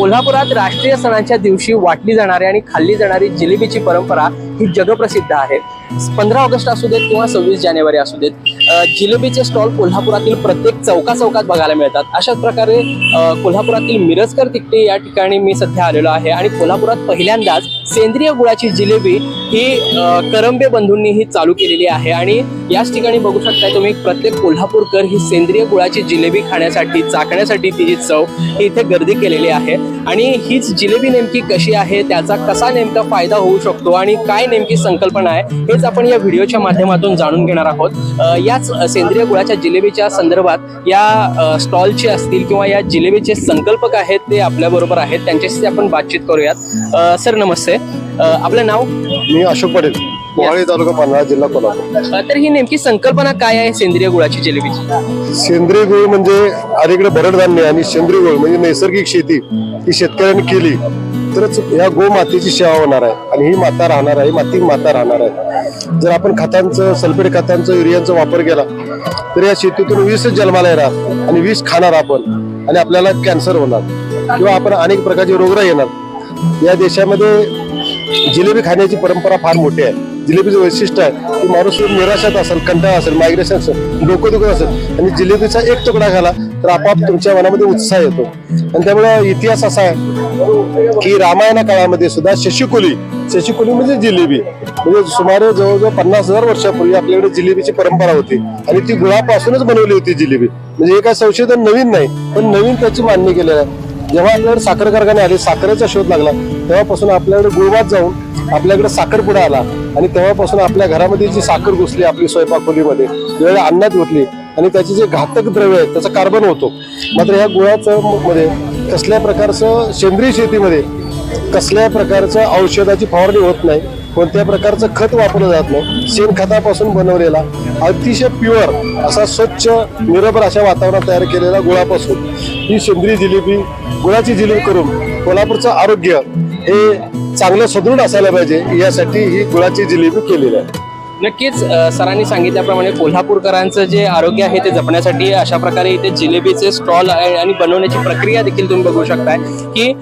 कोल्हापुरात राष्ट्रीय सणांच्या दिवशी वाटली जाणारी आणि खाल्ली जाणारी जिलेबीची परंपरा ही जगप्रसिद्ध आहे. पंधरा ऑगस्ट असू देत किंवा सव्वीस जानेवारी असू देत जिलेबीचे स्टॉल कोल्हापुरातील प्रत्येक चौका चौकात बघायला मिळतात. अशाच प्रकारे कोल्हापुरातील मिरजकर तिकटे या ठिकाणी मी सध्या आलेलो आहे आणि कोल्हापुरात पहिल्यांदाच सेंद्रिय गुळाची जिलेबी ही करंबे बंधूंनी ही चालू केलेली आहे. आणि याच ठिकाणी बघू शकताय तुम्ही प्रत्येक कोल्हापूरकर ही सेंद्रिय गुळाची जिलेबी खाण्यासाठी चाकण्यासाठी तिची चव ही इथे गर्दी केलेली आहे. आणि हीच जिलेबी नेमकी कशी आहे त्याचा कसा नेमका फायदा होऊ शकतो आणि काय नेमकी संकल्पना आहे हेच आपण या व्हिडिओच्या माध्यमातून जाणून घेणार आहोत. याच सेंद्रिय गुळाच्या जिलेबीच्या संदर्भात या स्टॉलचे असतील किंवा या जिलेबीचे संकल्पक आहेत ते आपल्या बरोबर आहेत त्यांच्याशी आपण बातचीत करूयात. सर नमस्ते. आपलं नाव? मी अशोक पाटील मोहाळी तालुका पन्हाळा जिल्हा कोल्हापूर. तर ही नेमकी संकल्पना काय आहे सेंद्रिय गुळाची जिलेबीची? सेंद्रिय गुळ म्हणजे अलीकडे भरडधान्य आणि सेंद्रिय गुळ म्हणजे नैसर्गिक शेती ही शेतकऱ्यांनी केली. तरच या गोमातेची सेवा होणार आहे आणि ही माता राहणार आहे ही माती माता राहणार आहे. जर आपण खतांचं सल्फेट खतांचं युरियांचा वापर केला तर या शेतीतून वीसच जन्माला येणार आणि वीस खाणार आपण आणि आपल्याला कॅन्सर होणार किंवा आपण अनेक प्रकारचे रोगराई येणार. या देशामध्ये जिलेबी खाण्याची परंपरा फार मोठी आहे. जिलेबीचं वैशिष्ट्य आहे की माणूस निराशात असेल कंटाळा असेल मायग्रेशन असेल डोकं दुखत असेल आणि जिलेबीचा एक तुकडा खाला तर आपोआप तुमच्या मनामध्ये उत्साह येतो. आणि त्यामुळे इतिहास असा आहे की रामायणा काळामध्ये सुद्धा शशिकुली शशिकुली म्हणजे जिलेबी. म्हणजे सुमारे जवळजवळ पन्नास हजार वर्षापूर्वी आपल्याकडे जिलेबीची परंपरा होती. आणि ती गुळापासूनच बनवली होती जिलेबी. म्हणजे हे काय संशोधन नवीन नाही पण नवीन त्याची मांडणी केलेलं आहे. जेव्हा आपल्याकडे साखर कारखाने आले साखरेचा शोध लागला तेव्हापासून आपल्याकडे गुळवात जाऊन आपल्याकडे साखरपुडा आला. आणि तेव्हापासून आपल्या घरामध्ये जी साखर घुसली आपली स्वयंपाकखोलीमध्ये वेळ अन्नात घुसली आणि त्याचे जे घातक द्रव्य आहेत त्याचा कार्बन होतो. मात्र ह्या गुळाचं मध्ये कसल्या प्रकारचं सेंद्रिय शेतीमध्ये कसल्या प्रकारचं औषधाची फवारणी होत नाही कोणत्या प्रकारचं खत वापरलं जात नाही शेणखतापासून बनवलेला अतिशय प्युअर असा स्वच्छ निरभर अशा वातावरणात तयार केलेला गुळापासून ही सेंद्रिय जिलेबी गुळाची जिलेबी करून कोल्हापूरचं आरोग्य हे चांगलं सदृढ असायला पाहिजे यासाठी ही गुळाची जिलेबी केलेली आहे. नक्कीच सरांनी सांगितल्याप्रमाणे कोल्हापूरकरांचं जे आरोग्य आहे ते जपण्यासाठी अशा प्रकारे इथे जिलेबीचे स्टॉल आणि बनवण्याची प्रक्रिया देखील तुम्ही बघू शकताय की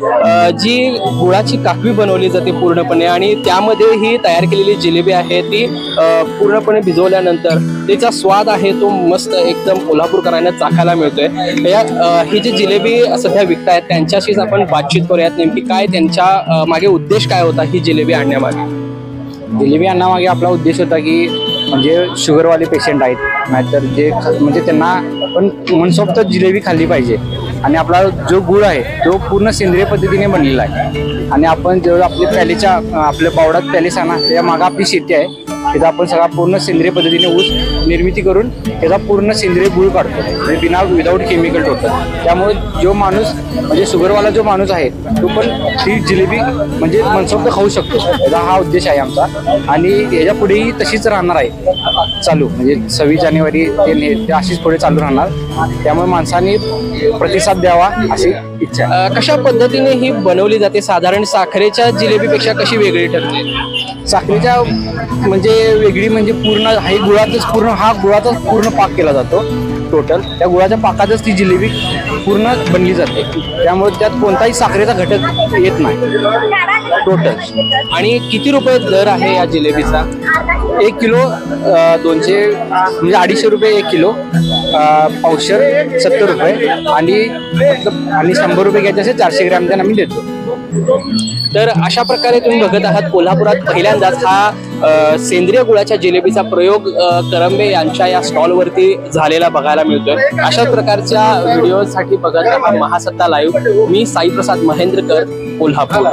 जी गुळाची काकवी बनवली जाते पूर्णपणे आणि त्यामध्ये ही तयार केलेली जिलेबी आहे ती पूर्णपणे भिजवल्यानंतर त्याचा स्वाद आहे तो मस्त एकदम कोल्हापूरकरांना चाखायला मिळतोय. या ही जी जिलेबी सध्या विकतायत त्यांच्याशीच आपण बातचीत करूयात नेमकी काय त्यांच्या मागे उद्देश काय होता ही जिलेबी आणण्यामागे? जिलेबी यांनामागे आपला उद्देश होता की म्हणजे शुगरवाले पेशंट आहेत. नाहीतर जे ख- म्हणजे त्यांना पण मनसोक्त जिलेबी खाल्ली पाहिजे. आणि आपला जो गुळ आहे तो पूर्ण सेंद्रिय पद्धतीने बनलेला आहे. आणि आपण जेव्हा आपले पॅलेच्या आपल्या बावडात पॅलेस आणा त्या मागं आपली शेती आहे. तिथं आपण सगळा पूर्ण सेंद्रिय पद्धतीने ऊस निर्मिती करून त्याचा पूर्ण सेंद्रिय गुळ काढतो. म्हणजे बिना विदाऊट केमिकल टोटल. त्यामुळे जो माणूस म्हणजे शुगरवाला जो माणूस आहे तो पण ती जिलेबी म्हणजे मनसोक्त खाऊ शकतो. याचा हा उद्देश आहे आमचा. आणि याच्या पुढेही तशीच राहणार आहे. चालू म्हणजे सव्वीस जानेवारी ते अशीच पुढे चालू राहणार. त्यामुळे माणसांनी प्रतिसाद द्यावा अशी इच्छा कशा पद्धतीने ही बनवली जाते? साधारण साखरेच्या जिलेबीपेक्षा कशी वेगळी ठरते? साखरेच्या म्हणजे वेगळी म्हणजे पूर्ण हा गुळातच पूर्ण हा गुळाचाच पूर्ण पाक केला जातो. टोटल त्या गुळाच्या पाकातच ती जिलेबी पूर्ण बनली जाते. त्यामुळे त्यात कोणताही साखरेचा घटक येत नाही. टोटल आणि किती रुपये दर आहे या जिलेबीचा? एक किलो दोनशे म्हणजे अडीचशे रुपये एक किलो. पावशर सत्तर रुपये. आणि मतलब- आणि शंभर रुपये घ्यायचे असेल चारशे ग्रॅम त्यांना आम्ही देतो. तर अशा प्रकारे तुम्ही बघत आहात कोल्हापुरात पहिल्यांदाच हा सेंद्रिय गुळाच्या जिलेबीचा प्रयोग करंबे यांच्या या स्टॉलवरती झालेला बघायला मिळतोय. अशा प्रकारच्या व्हिडिओसाठी बघत आहात महासत्ता लाईव्ह मी साईप्रसाद महेंद्रकर कोल्हापूर.